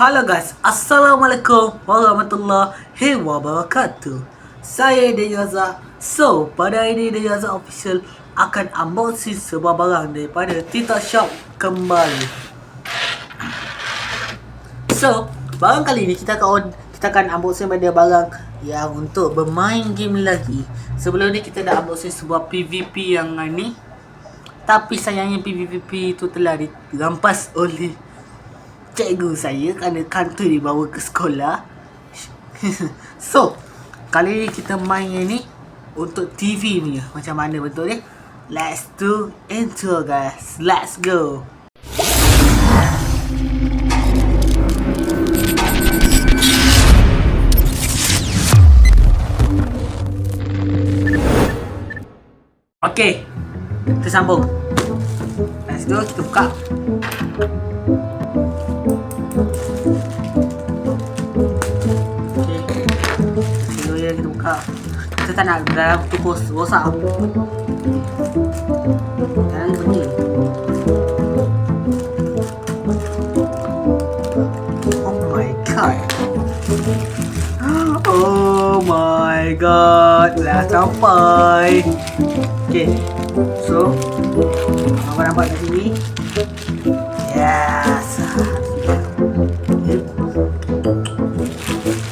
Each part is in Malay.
Halo guys, Assalamualaikum warahmatullahi wabarakatuh. Saya Dejaza So, pada hari ini Dejaza Official akan unboxing sebuah barang daripada Tita Shop kembali. So, barang kali ini kita akan kita akan unboxing pada barang yang untuk bermain game lagi. Sebelum ni kita dah unboxing sebuah PVP yang ni. Tapi sayangnya PVP itu telah dirampas oleh cikgu saya kerana kantor dibawa ke sekolah. so, kali ni kita main yang ni untuk TV punya. Macam mana betul ya? Let's do intro guys. Let's go. Okay, kita sambung. Let's go, kita buka. Oh my god. Oh my god. Dah sampai. Okay. So, apa nampak di sini? Yes.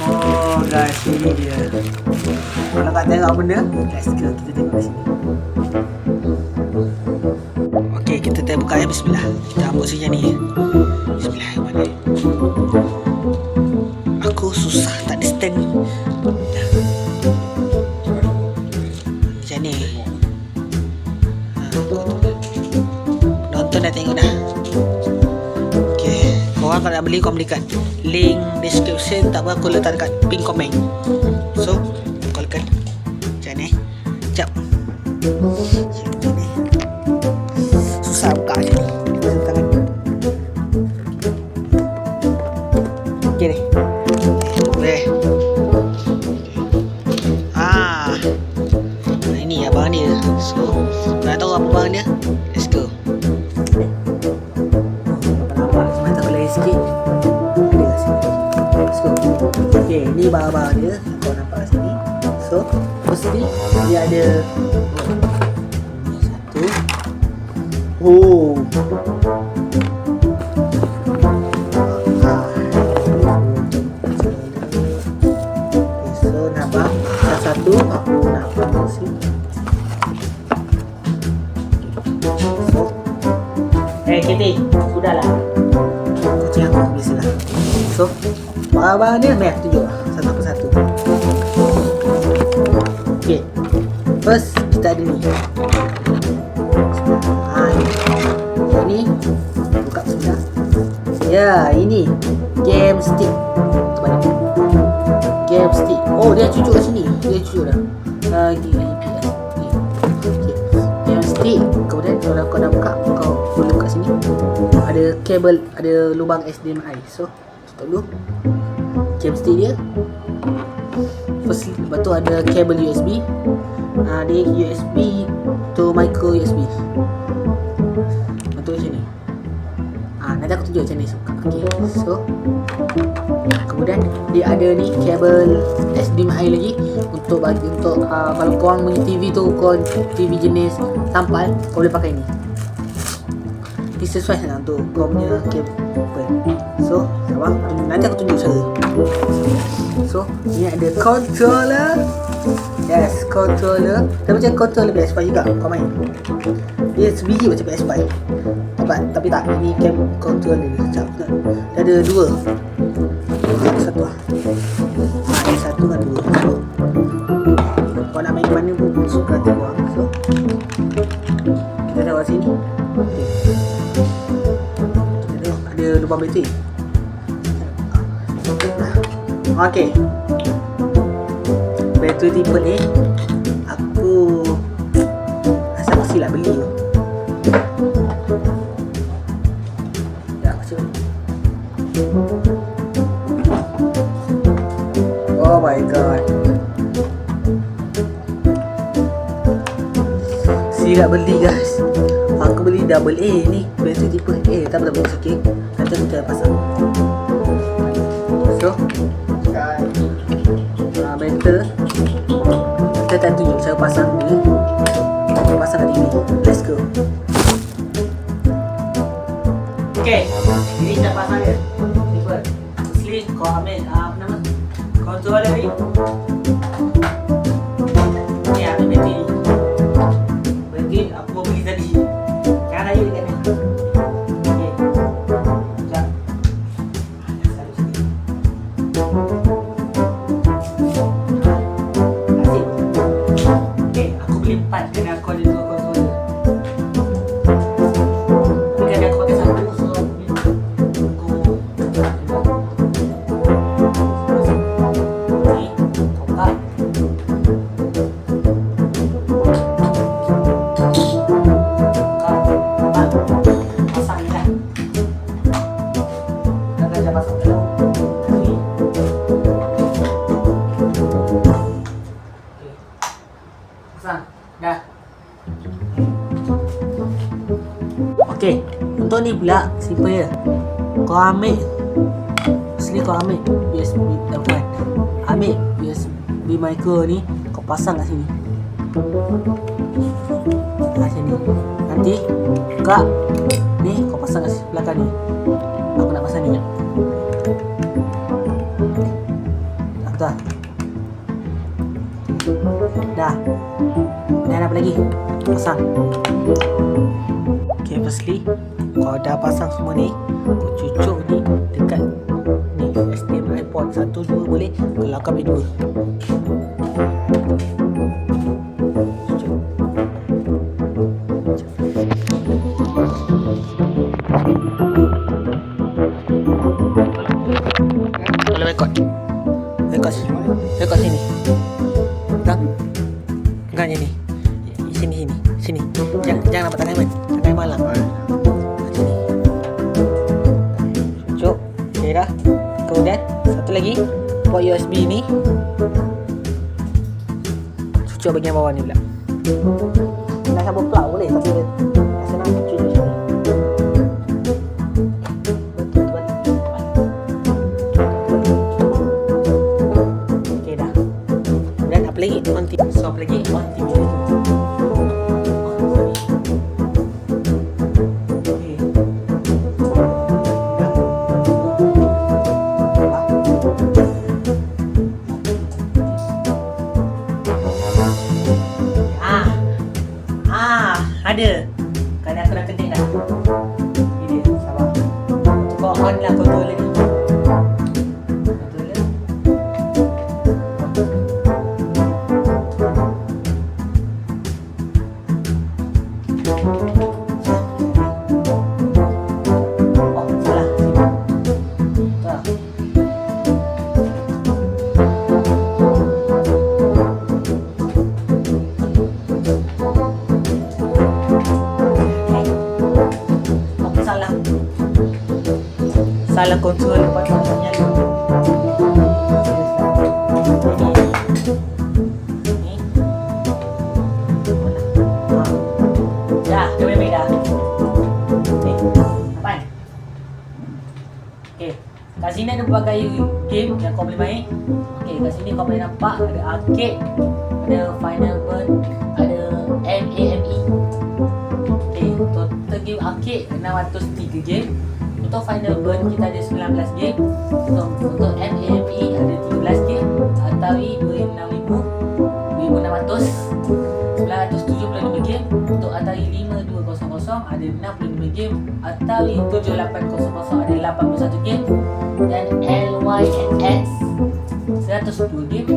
Oh guys, ini. Tak tengok benda, let's go kita tengok di sini. Okey, kita tengok buka ya bismillah. Kita ambil saja ni. Bismillahirrahmanirrahim. Aku susah tak stand. Macam ni. Ha, Nonton dah tengok dah. Okay. Korang kalau nak beli Korang beli kat Link description Tak apa aku letak dekat dia So Nak tahu apa barang dia? Let's go. Nampak? Cuma tak boleh sikit. Ada kat sini let's go. Ok ni barang-barang dia. Kau nampak kat sini. So firstly dia ada satu. Oh dia meh tunjuk lah, satu persatu. Okay. First, kita ada ni. Ni. Yang ni, buka sebelah. Ya, ini. Game stick. Game stick. Oh, dia cucuk kat sini. Dia cucuk dah. Lagi, lagi. Okay. Game stick. Kemudian kalau kau dah buka, kau boleh buka sini. Ada kabel, ada lubang HDMI. So, tutup dulu. Game stick dia. First, lepas tu ada kabel USB. Uh, dia USB to micro USB. Betul macam ni. Ah, nanti aku tunjuk macam ni. Okay, so Kemudian dia ada ni kabel HDMI lagi untuk bagi untuk uh, kalau korang punya TV tu korang TV jenis tampal kau boleh pakai ni. Sesuai lah untuk kau punya kabel. So, sabar. Nanti aku tunjuk cara. So, ni ada controller. Yes, controller. Dia macam controller PS5 juga kau main. Dia sebiji macam PS5. Tapi, tapi tak, ini cam controller. Sekejap. Dia ada dua. Satu lah. Lubang bateri. Okey. Bateri tipe ni aku rasa aku silap beli. Ya, aku cuba. Oh my god. Silap beli guys. Aku beli double A ni. Bateri tipe A tak boleh sikit. Nanti aku try pasang. Dekat uh, Kita tak tunjuk cara pasang dia Kita pasang kat TV Let's go. Okay Ini kita pasang dia. Simple Firstly kau ambil uh, apa nama? Controller ni Ni USB micro ni kau pasang kat sini. Kat sini. Nanti buka ni kau pasang kat belakang ni. Aku nak pasang ni. Aku dah. Dah. Kemudian apa lagi? Pasang. Okay, firstly, kau dah pasang semua ni, kau cucuk ni dekat ni HDMI port satu dua boleh kalau kau ambil dua. Pegang je ni. Sini sini Sini. Jangan, jangan nampak tangan Iman Tangan Iman lah Sini Cucuk Okay dah. Kemudian Satu lagi. Port USB ni. Cucuk bagian bawah ni pula. Nak sambung plug boleh Tapi ada. Kan aku dah ketik dah. Ini dia, sabar. Kau on lah controller ni. Baik-baik dah. Ni, apaan? Okey. Kat sini ada berbagai game yang kau boleh main. Okey, kat sini kau boleh nampak ada arcade, ada final burn, ada MAME. Okay, total game arcade 603 game Untuk Final Burn kita ada 19 game Untuk, untuk MAME ada 13 game Atari 26,000 2600 975 game Untuk Atari 5200 ada 65 game Atari 7800 ada 81 game Dan LYNX 102 game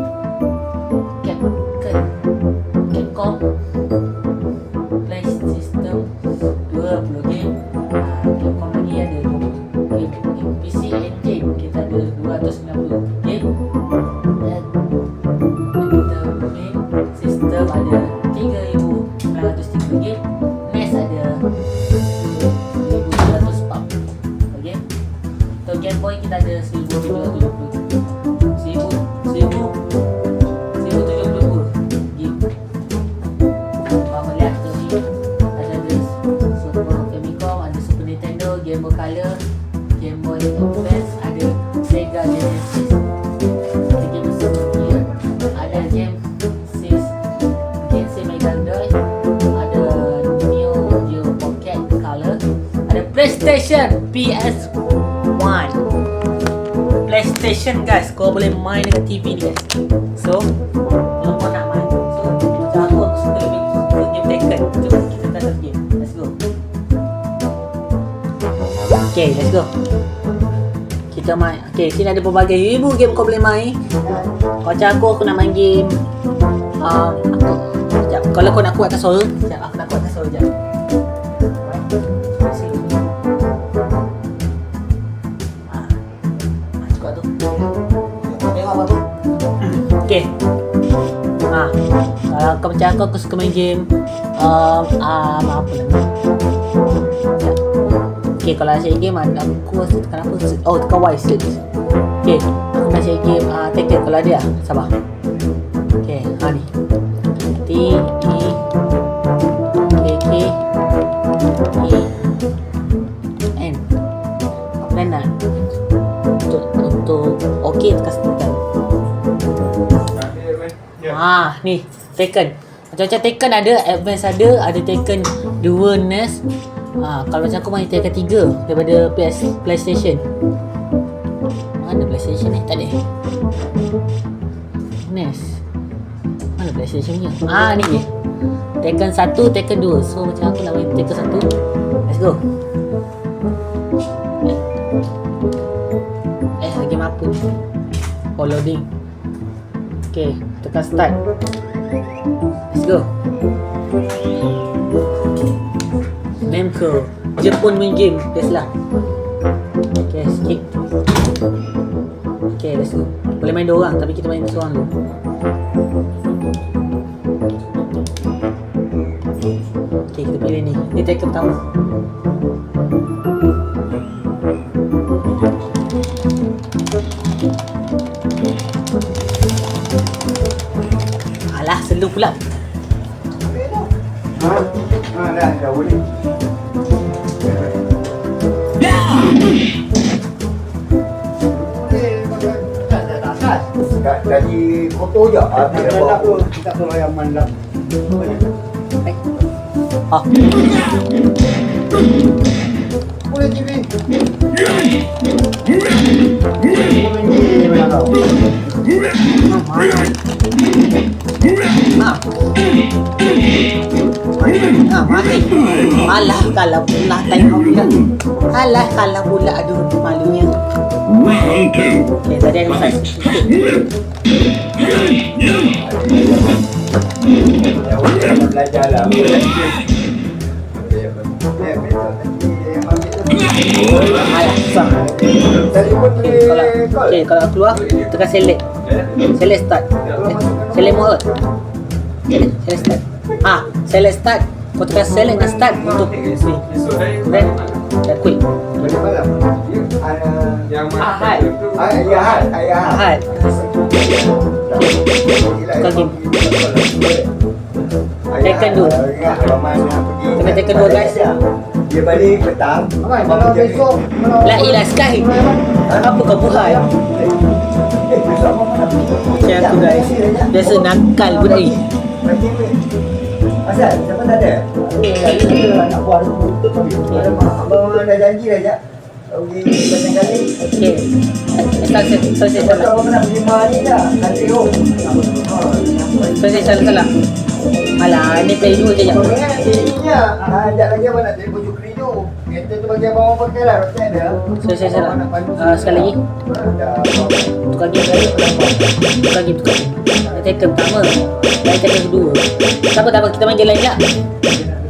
PlayStation guys Kau boleh main dengan TV ni. So Kalau kau nak main. So Macam aku aku suka Suka game Tekken. Jom kita satu game. Let's go. Okay let's go. Kita main. Okay sini ada pelbagai ribu game kau boleh main. Kau macam aku aku nak main game um, Aku Sekejap. Kalau kau nak kuatkan suara Macam aku, aku suka main game. Um, um, apa nama? Sekejap. Okay, kalau asyik game, ada aku rasa tekan apa? Oh, tekan Y search. Okay, aku nak asyik game uh, Tekken kalau ada lah. Sabar. Okay, ha ni. T, E, K, K, E, N. Dan nak untuk untuk okey tekan tekan. Ah, ni Taken. Macam-macam Taken ada, Advance ada, ada Taken 2 NES. Ah, kalau macam aku main Taken 3 daripada PS PlayStation. Mana PlayStation ni? Tak ada. NES. Mana PlayStation punya? Ah, ni je. Taken 1, Taken 2. So macam aku nak main Taken 1. Let's go. Eh. Eh, game apa ni? Oh, loading. Okay, tekan start. Let's go. Namco. Jepun main game. Biasalah. Okay, skip. Okay, let's go. Boleh main dua orang tapi kita main seorang dulu. Okay, kita pilih ni. Ni take pertama. Alah, selu pula. Kotor je. Habis dah bawa. Tak tahu yang mana. Eh. Ah, Boleh TV. Boleh mana tahu. ah. Ah. Alah, kalau pula tengok pula. Alah, kalau pula aduh malunya. Round two. Okay, tadi aku sikit. Belajar lah. Okay, kalau, okay, kalau keluar, tekan select. Select start. Eh, select mode. Select, select start. Ah, select start. Kau tekan select dan start untuk. Then, dah quick. Boleh malam. Yang Ahad. Ayah Ahad. Ahad. Tukar game. Tekken dua. Tekan tekken dua, guys. Dia balik petang. Abang, kalau besok kalau La ilah sekali. Apa kau buat? Eh, besok pergi? Macam aku guys. Biasa nakal budak ni. Pergi. Asal? Siapa tak ada? nak buat dulu. Abang dah janji dah Jap. Pergi banyak kali. Okay. Start set. Selesai Lepas tu salah. abang nak pergi mari dah. Nanti oh. Selesai salah salah. Alah, ni play dua je jap. Ininya. Ah, Sekejap lagi abang nak keridu. Kereta tu bagi abang pakai lah. Roket ada. Selesai salah. Abang nak pandu Ah, sekali lagi. Ah. Tukar game sekali. Tukar game, tukar game. Taken pertama. Dah taken kedua. Tak apa, tak apa. Kita main game lain pula.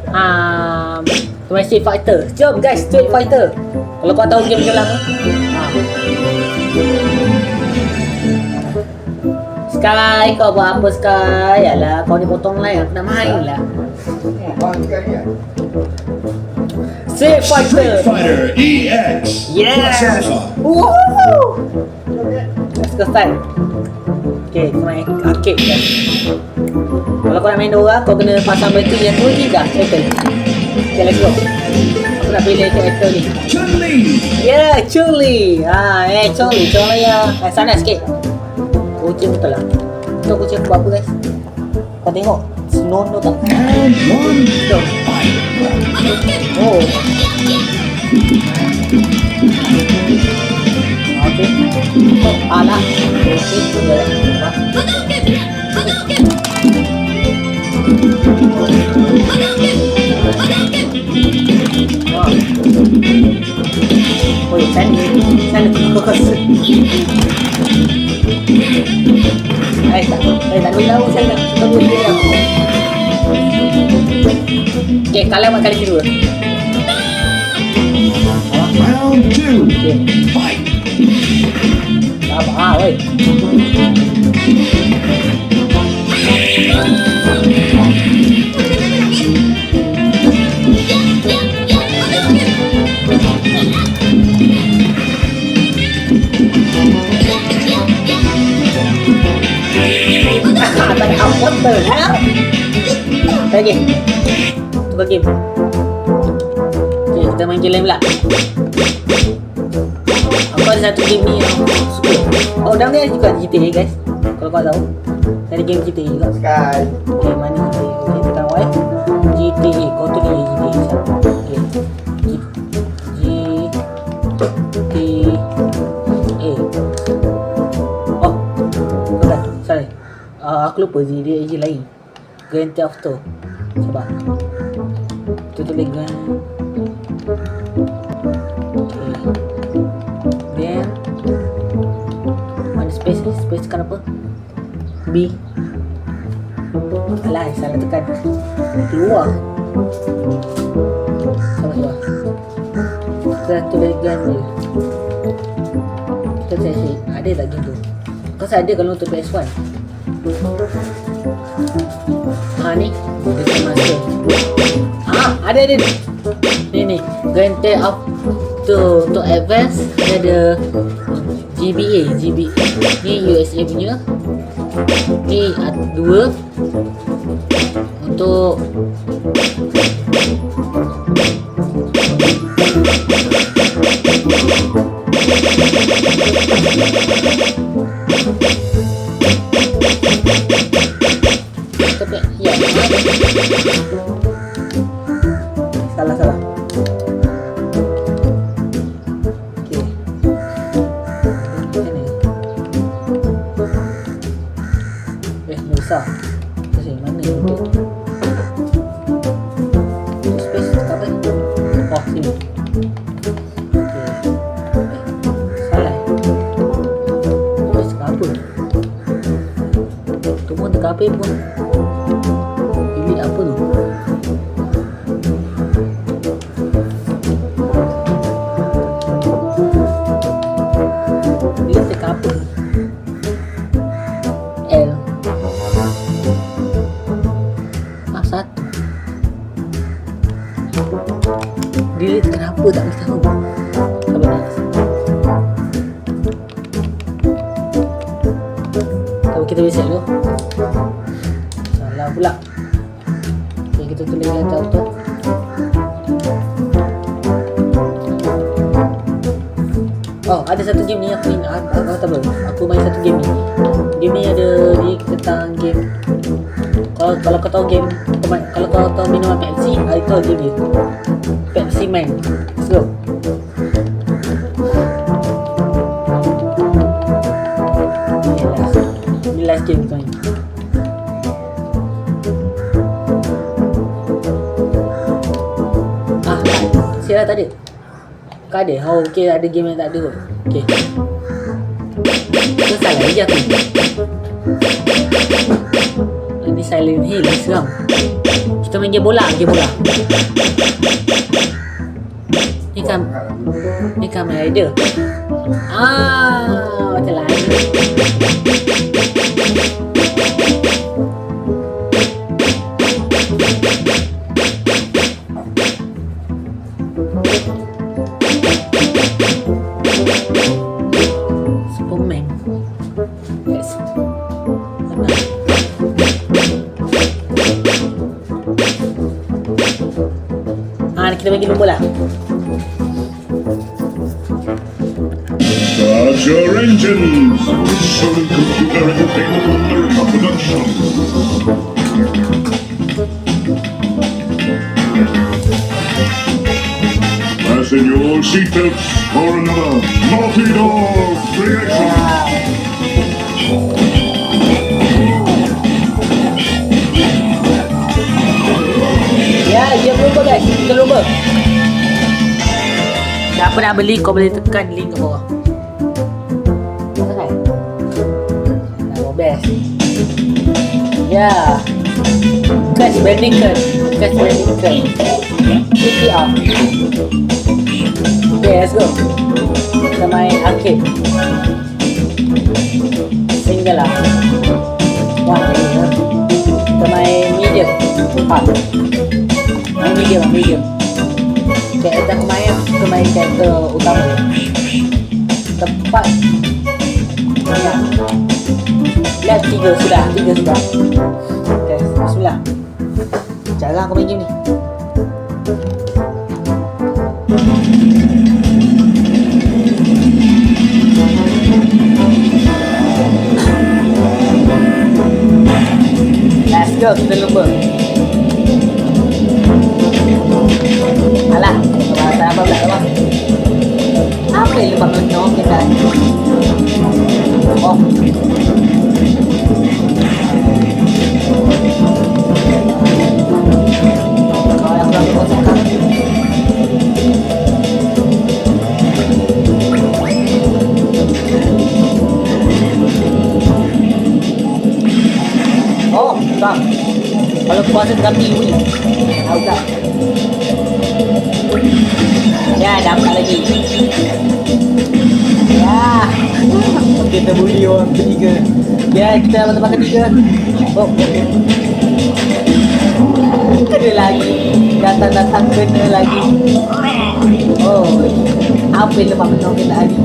Um, kita main Street Fighter. Jom guys, Street Fighter. Kalau kau tahu game macam lama. Ha. Sky, kau buat apa Sky? Yalah, kau ni potong lain. Aku nak main lah. Abang sekali lah. Street Fighter. Fighter EX. Yes. Alpha. Woohoo! Let's go start. Okay, main arcade guys. Kalau kau nak main dua kau kena pasang bateri yang tua dah settle. Okay, let's go. Aku nak pilih character ni. Chun-Li. Yeah, Chun-Li. Ah, eh, Chun-Li. Chun-Li ya. Eh, sana sikit. Kucing betul lah. Tengok kucing aku buat apa guys. Kau tengok. Senonoh tak? And one. Jom. Fight. Oh. Okey. Oh, ala. Okey, sudah. Apa? Wah. Oi, sana sana kos. Eh, tak, eh, tak boleh tahu saya nak tunggu dia. Okay, kalau mak kali kedua. Round two. Okay. Fight. Sabar, oi. Apa tu, ha? Lagi. Tukar game. Okay, kita main game lain pula. Aku ada satu game ni yang suka. Oh, dalam ni ada juga GTA guys. Kalau kau tahu. Ada game GTA juga. Sky. Okay, mana GTA? Okay, tekan Y. GTA. Uh, aku lupa je dia je lain. Grand Theft Auto. Sabar. Tu tulis Grand. Okay. Then Mana space ni? Space tekan apa? B Alah, salah tekan Keluar Sabar, sabar Kita tulis gun je Kita cek Ada tak game tu? Kau ada kalau untuk PS1 Ha ni. Master Ah, ada ada. Ni Ni. Grand Theft Auto Untuk advance Dia ada GBA GB Ni USA punya. Ni dua. Untuk Last. Ni last game kau ni Ah, Sierra tak ada. Kau ada? Oh, okay ada game yang tak ada Okay Kau salah je aku. Ini Silent Hill seram. Kita main game bola Game bola Ni kan Ni Kamen Rider Ah Macam lain kau boleh tekan link kat bawah. Tekan. Nama best. Ya. Cash Bandicoot. Cash Bandicoot. CPR. Okay, let's go. Kita main arcade. Single lah. One, ya. Kita main medium. Hard. Main medium, medium. Kita main, kita main karakter utama. Tempat. Ya. Lihat tiga sudah, tiga sudah. Okay, bismillah. Cara aku main game ni. Let's go, kita lupa. Oh. Kena lagi. Datang-datang kena lagi. Oh, apa yang lepas menang kena lagi?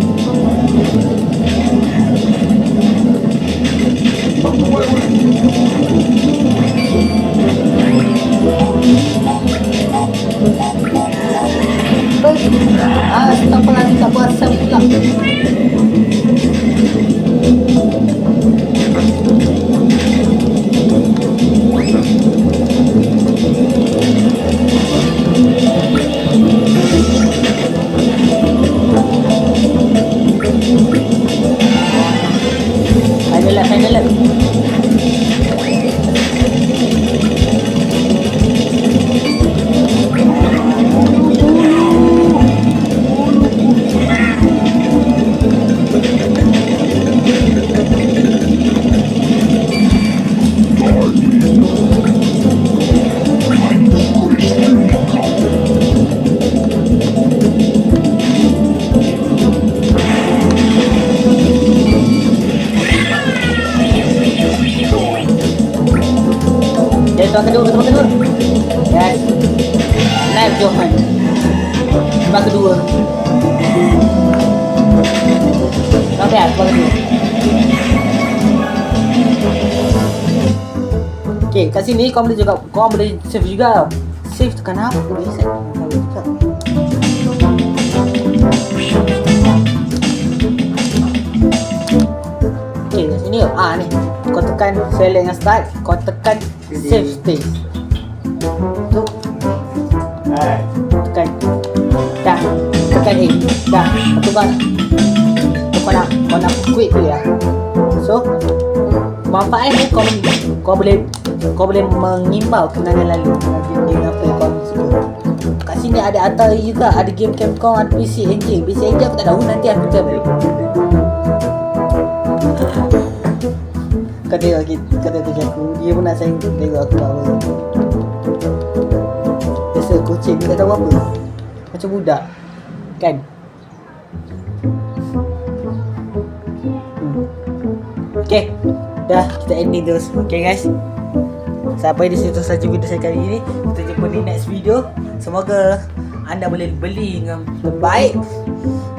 Ah, apa lagi tak puasa pula. Kau boleh juga, kau boleh save juga tau. Save tekan apa? Boleh save. Okay, kat sini ah ni. Kau tekan select dengan start, kau tekan save space. Tu tekan dah tekan A dah satu bar kau nak kau nak quit tu ya so manfaat ni kau kau boleh kau boleh mengimbau kenangan lalu dengan game apa yang kau suka. Kat sini ada Atari juga ada game Capcom ada PC Engine. PC Engine aku tak tahu nanti aku try balik kau tengok tengok kerja aku. Dia pun nak sayang tengok aku power Biasa kucing ni tak tahu apa. Macam budak Kan? Hmm. Okay Dah. Kita ending terus. Okay guys Sampai di situ saja video saya kali ini. Kita jumpa di next video. Semoga anda boleh beli dengan terbaik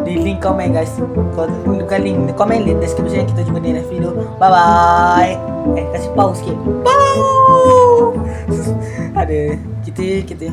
di link komen guys. Kalau gunakan link komen link description kita jumpa di next video. Bye bye Eh kasih pause sikit. Bye Ada Kita kita